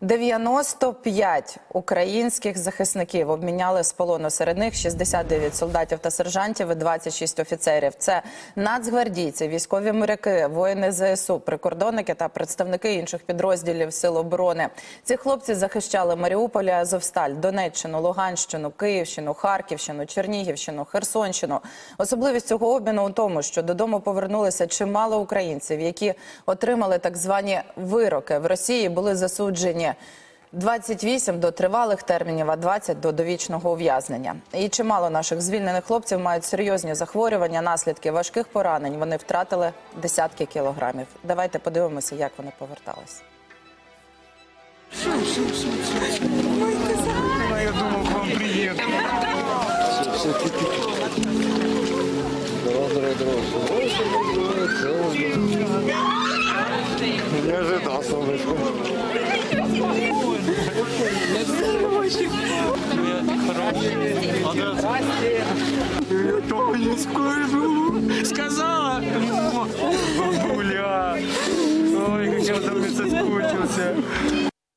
95 українських захисників обміняли з полону. Серед них 69 солдатів та сержантів і 26 офіцерів. Це нацгвардійці, військові моряки, воїни ЗСУ, прикордонники та представники інших підрозділів Сил оборони. Ці хлопці захищали Маріуполь, Азовсталь, Донеччину, Луганщину, Київщину, Харківщину, Чернігівщину, Херсонщину. Особливість цього обміну у тому, що додому повернулися чимало українців, які отримали так звані вироки в Росії, були засуджені. 28 до тривалих термінів, а 20 до довічного ув'язнення. І чимало наших звільнених хлопців мають серйозні захворювання, наслідки важких поранень. Вони втратили десятки кілограмів. Давайте подивимося, як вони повертались. Я думал, к вам приеду. Не ожидал, солнышко. Я только не скажу. Сказала. Бабуля. Ой, как я там соскучился.